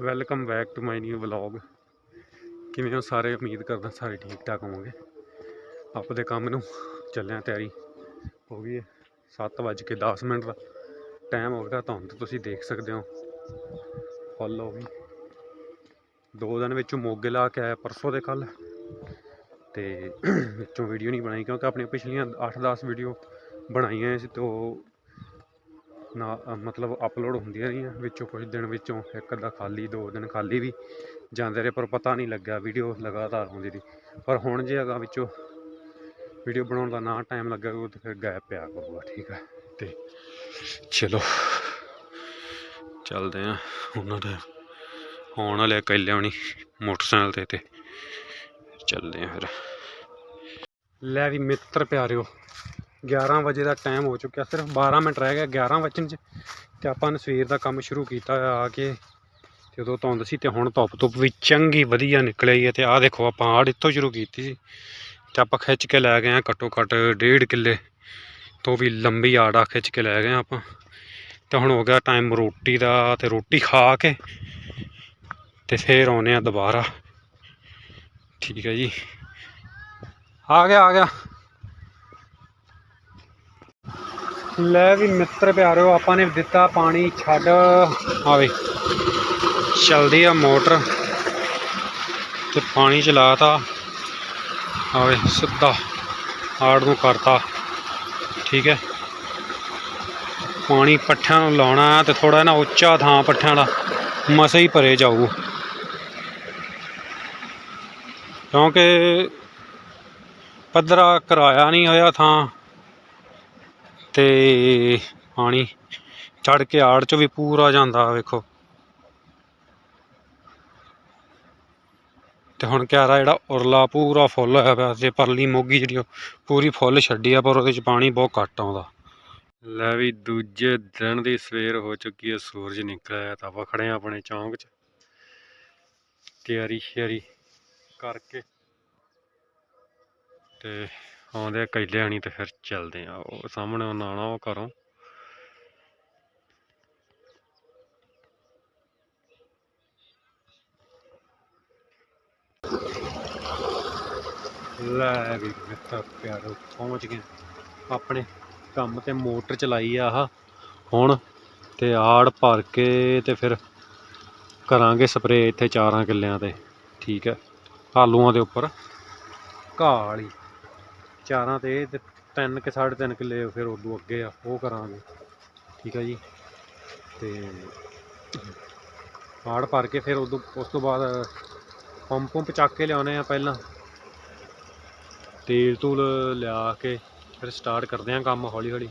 Welcome back to my new vlog ਕਿਵੇਂ ਹੋ ਸਾਰੇ? ਉਮੀਦ ਕਰਦਾ ਸਾਰੇ ਠੀਕ ਠਾਕ ਹੋਵੋਗੇ। ਆਪਦੇ ਕੰਮ ਨੂੰ ਚੱਲਿਆ ਤਿਆਰੀ ਹੋ ਗਈ ਹੈ। 7:10 ਮਿੰਟ ਦਾ ਟਾਈਮ ਹੋ ਗਿਆ। ਧੁੰਦ ਤੁਸੀਂ ਦੇਖ ਸਕਦੇ ਹੋ। ਫੁੱਲ ਹੋ ਗਈ। ਦੋ ਦਿਨ ਵਿੱਚੋਂ ਮੋਗੇ ਲਾ ਕੇ ਆਇਆ ਪਰਸੋਂ ਦੇ ਕੱਲ ਤੇ ਵਿੱਚੋਂ ਵੀਡੀਓ ਨਹੀਂ ਬਣਾਈ ਕਿਉਂਕਿ ਆਪਣੀਆਂ ਪਿਛਲੀਆਂ 8-10 ਵੀਡੀਓ ਬਣਾਈਆਂ ਸੀ ਤੇ ਉਹ ਨਾ ਮਤਲਬ ਅਪਲੋਡ ਹੁੰਦੀਆਂ ਰਹੀਆਂ, ਵਿੱਚੋਂ ਕੁਝ ਦਿਨ ਵਿੱਚੋਂ, ਇੱਕ ਅੱਧਾ ਖਾਲੀ, ਦੋ ਦਿਨ ਖਾਲੀ ਵੀ ਜਾਂਦੇ ਰਹੇ, ਪਰ ਪਤਾ ਨਹੀਂ ਲੱਗਿਆ ਵੀਡੀਓ ਲਗਾਤਾਰ ਹੁੰਦੀ ਰਹੀ। ਪਰ ਹੁਣ ਜੇ ਹੈਗਾ ਵਿੱਚੋਂ ਵੀਡੀਓ ਬਣਾਉਣ ਦਾ ਨਾ ਟਾਈਮ ਲੱਗਾ ਉਹ ਤੇ ਫਿਰ ਗੈਪ ਪਿਆ ਕਰੂਗਾ ਠੀਕ ਹੈ? ਤੇ ਚਲੋ, ਚੱਲਦੇ ਆ ਉਹਨਾਂ ਦੇ ਆਉਣ ਵਾਲੇ ਕੱਲ ਲਿਆਉਣੀ ਮੋਟਰਸਾਈਕਲ ਤੇ ਤੇ ਚੱਲਦੇ ਆ ਫਿਰ। ਲੈ ਵੀ ਮਿੱਤਰ ਪਿਆਰਿਓ 11 ਵਜੇ ਦਾ ਟਾਈਮ ਹੋ ਚੁੱਕਿਆ, ਸਿਰਫ 12 ਮਿੰਟ ਰਹਿ ਗਏ 11 ਵਜਣ ਚ। ਤੇ ਆਪਾਂ ਨੇ ਸਵੇਰ ਦਾ ਕੰਮ ਸ਼ੁਰੂ ਕੀਤਾ ਆ ਕੇ। ਤੇ ਉਦੋਂ ਧੁੰਦ ਸੀ ਤੇ ਹੁਣ ਧੁੱਪ ਧੁੱਪ ਵੀ ਚੰਗੀ ਵਧੀਆ ਨਿਕਲ ਹੈ ਤੇ ਆਹ ਦੇਖੋ ਆਪਾਂ ਆੜ ਇੱਥੋਂ ਸ਼ੁਰੂ ਕੀਤੀ ਸੀ। ਤੇ ਆਪਾਂ ਖਿੱਚ ਕੇ ਲੈ ਗਏ ਆ ਘੱਟੋ ਘੱਟ ਡੇਢ ਕਿੱਲੇ ਤੋਂ ਵੀ ਲੰਬੀ ਆੜ ਆ ਖਿੱਚ ਕੇ ਲੈ ਗਏ ਆ ਆਪਾਂ। ਤੇ ਹੁਣ ਹੋ ਗਿਆ ਟਾਈਮ ਰੋਟੀ ਦਾ ਤੇ ਰੋਟੀ ਖਾ ਕੇ ਤੇ ਫੇਰ ਆਉਨੇ ਆ ਦੁਬਾਰਾ। ਠੀਕ ਹੈ ਜੀ। ਆ ਗਿਆ ਆ ਗਿਆ। ਲੈ ਵੀ ਮਿੱਤਰ ਪਿਆਰਿਓ ਆਪਾਂ ਨੇ ਦਿੱਤਾ ਪਾਣੀ, ਛੱਡ। ਆਵੇ ਚਲਦੀ ਆ ਮੋਟਰ ਤੇ ਪਾਣੀ ਚਲਾਤਾ। ਆਵੇ ਸਿੱਧਾ ਆੜ ਨੂੰ ਕਰਤਾ। ਠੀਕ ਹੈ। ਪਾਣੀ ਪੱਠਿਆਂ ਨੂੰ ਲਾਉਣਾ ਤੇ ਥੋੜਾ ਨਾ ਉੱਚਾ ਥਾਂ ਪੱਠਿਆਂ ਦਾ ਮਸੇ ਹੀ ਭਰੇ ਜਾਊ। ਕਿਉਂਕਿ ਪੱਧਰਾ ਕਰਾਇਆ ਨਹੀਂ ਹੋਇਆ ਥਾਂ। ਤੇ ਪਾਣੀ ਚੜ ਕੇ ਆੜ ਚ ਵੀ ਪੂਰਾ ਜਾਂਦਾ, ਵੇਖੋ। ਤੇ ਹੁਣ ਕਿਆਰਾ ਜਿਹੜਾ ਉਰਲਾ ਪੂਰਾ ਫੁੱਲ ਹੋਇਆ ਪਿਆ ਤੇ ਪਰਲੀ ਮੋਗੀ ਜਿਹੜੀ ਪੂਰੀ ਫੁੱਲ ਛੱਡੀ ਆ, ਪਰ ਉਹਦੇ ਚ ਪਾਣੀ ਬਹੁਤ ਘੱਟ ਆਉਂਦਾ। ਲੈ ਵੀ ਦੂਜੇ ਦਿਨ ਦੀ ਸਵੇਰ ਹੋ ਚੁੱਕੀ ਹੈ ਸੂਰਜ ਨਿਕਲਿਆ ਤਾਂ ਆਪਾਂ ਖੜੇ ਆ ਆਪਣੇ ਚੌਂਕ 'ਚ। ਤਿਆਰੀ ਸ਼ਿਆਰੀ ਕਰਕੇ। ਤੇ ਆਉਂਦੇ ਆ ਕੈਲਿਆਣੀ ਤੇ ਫਿਰ ਚੱਲਦੇ ਆ। ਉਹ ਸਾਹਮਣੇ ਉਹਨਾਂ ਆਉਣਾ ਉਹ ਘਰੋਂ। ਲੈ ਵੀ ਮਿੱਤਰ ਪਿਆਰੋ, ਪਹੁੰਚ ਗਏ। ਆਪਣੇ ਕੰਮ ਤੇ ਮੋਟਰ ਚਲਾਈ ਆ ਆਹ। ਹੁਣ ਤੇ ਆੜ ਭਰ ਕੇ ਤੇ ਫਿਰ ਕਰਾਂਗੇ ਸਪਰੇਅ ਇੱਥੇ ਚਾਰਾਂ ਕਿੱਲਿਆਂ ਤੇ। ਠੀਕ ਹੈ ਆਲੂਆਂ ਦੇ ਉੱਪਰ। ਘਾਹ ਵਾਲੀ। ਚਾਰਾਂ ਤੇ ਤੇ ਤਿੰਨ ਕਿ ਸਾਢੇ ਤਿੰਨ ਕਿੱਲੇ ਫਿਰ ਉਦੋਂ ਅੱਗੇ ਆ, ਉਹ ਕਰਾਂਗੇ। ਠੀਕ ਆ ਜੀ? ਤੇ ਆੜ ਭਰ ਕੇ ਫਿਰ ਉਦੋਂ, ਉਸ ਤੋਂ ਬਾਅਦ ਪੰਪ ਪੰਪ ਚੱਕ ਕੇ ਲਿਆਉਣੇ ਆ ਪਹਿਲਾਂ। ਤੇਲ ਤੂਲ ਲਿਆ ਕੇ ਫਿਰ ਸਟਾਰਟ ਕਰਦੇ ਆ ਕੰਮ ਹੌਲੀ ਹੌਲੀ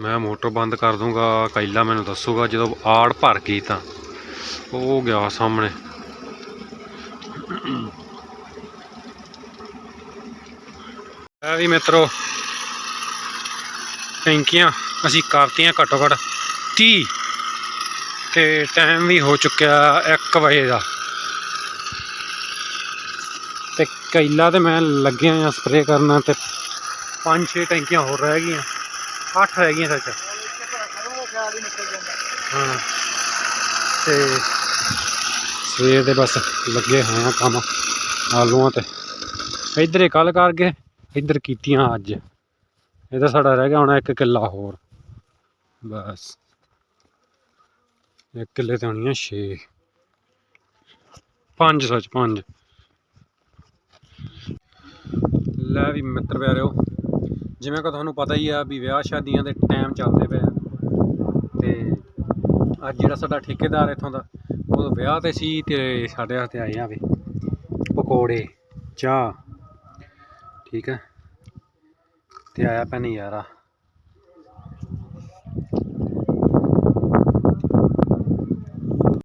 ਮੈਂ ਮੋਟਰ ਬੰਦ ਕਰ ਦੂੰਗਾ, ਕੈਲਾ ਮੈਨੂੰ ਦੱਸੂਗਾ, ਜਦੋਂ ਆੜ ਭਰ ਗਈ ਤਾਂ। ਉਹ ਗਿਆ ਸਾਹਮਣੇ। ਇਹ ਵੀ ਮਿੱਤਰੋ, ਟੈਂਕੀਆਂ ਅਸੀਂ ਕਰਤੀਆਂ ਘੱਟੋ ਘੱਟ 30 ਤੇ ਟਾਈਮ ਵੀ ਹੋ ਚੁੱਕਿਆ 1 ਵਜੇ ਦਾ। ਤੇ ਕੈਲਾ ਤੇ ਮੈਂ ਲੱਗਿਆ ਆ ਸਪਰੇਅ ਕਰਨਾ ਤੇ 5-6 ਟੈਂਕੀਆਂ ਹੋਰ ਰਹਿ ਗਈਆਂ। 8 ਰਹਿ ਗਈਆਂ ਸੱਚ। ਹਾਂ। ਤੇ ਸਵੇਰ ਦੇ ਬਸ ਲੱਗੇ ਹੋਏ ਆ ਕੰਮ, ਆਲੂਆਂ ਤੇ। ਇੱਧਰ ਕੱਲ ਕਰ ਗਏ ਇੱਧਰ ਕੀਤੀਆਂ ਅੱਜ। ਇਹਦਾ ਸਾਡਾ ਰਹਿ ਗਿਆ ਹੁਣ ਇੱਕ ਕਿੱਲਾ ਹੋਰ। ਬਸ। ਇੱਕ ਕਿੱਲੇ ਤੇ ਹੋਣੀਆਂ 6 ਪੰਜ ਸੱਚ, ਪੰਜ। ਲੈ ਵੀ ਮਿੱਤਰ ਪਿਆਰਿਓ, ਜਿਵੇਂ ਕਿ ਤੁਹਾਨੂੰ ਪਤਾ ਹੀ ਆ ਵੀ ਵਿਆਹ ਸ਼ਾਦੀਆਂ ਦੇ ਟਾਈਮ ਚੱਲਦੇ ਪਏ ਆ। ਤੇ ਅੱਜ ਜਿਹੜਾ ਸਾਡਾ ਠੇਕੇਦਾਰ ਇੱਥੋਂ ਦਾ ਉਹ ਵਿਆਹ ਤੇ ਸੀ ਤੇ ਸਾਡੇ ਹੱਥੇ ਆਏ ਆ ਵੇ। ਪਕੌੜੇ, ਚਾਹ। ਠੀਕ ਹੈ ਤੇ ਆਇਆ ਪੈ ਨਜ਼ਾਰਾ